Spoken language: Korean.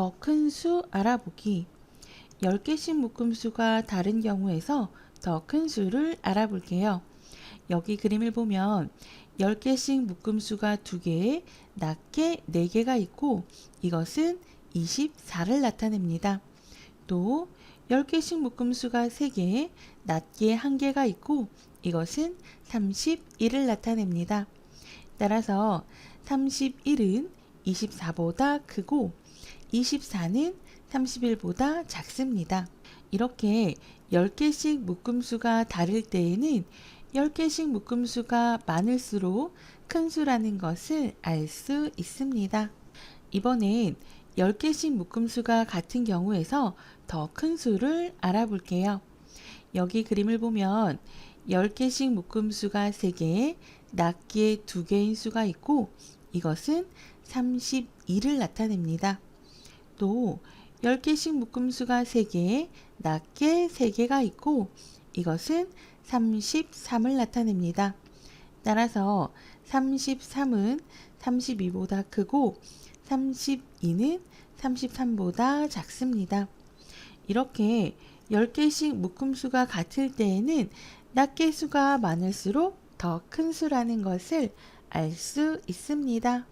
더 큰 수 알아보기 10개씩 묶음 수가 다른 경우에서 더 큰 수를 알아볼게요. 여기 그림을 보면 10개씩 묶음 수가 2개, 낮게 4개가 있고 이것은 24를 나타냅니다. 또 10개씩 묶음 수가 3개, 낮게 1개가 있고 이것은 31을 나타냅니다. 따라서 31은 24보다 크고 24는 31보다 작습니다. 이렇게 10개씩 묶음수가 다를 때에는 10개씩 묶음수가 많을수록 큰 수라는 것을 알 수 있습니다. 이번엔 10개씩 묶음수가 같은 경우에서 더 큰 수를 알아볼게요. 여기 그림을 보면 10개씩 묶음수가 3개, 낮게 2개인 수가 있고 이것은 32를 나타냅니다. 또 10개씩 묶음 수가 3개, 낮게 3개가 있고 이것은 33을 나타냅니다. 따라서 33은 32보다 크고 32는 33보다 작습니다. 이렇게 10개씩 묶음수가 같을 때에는 낱개수가 많을수록 더 큰 수라는 것을 알 수 있습니다.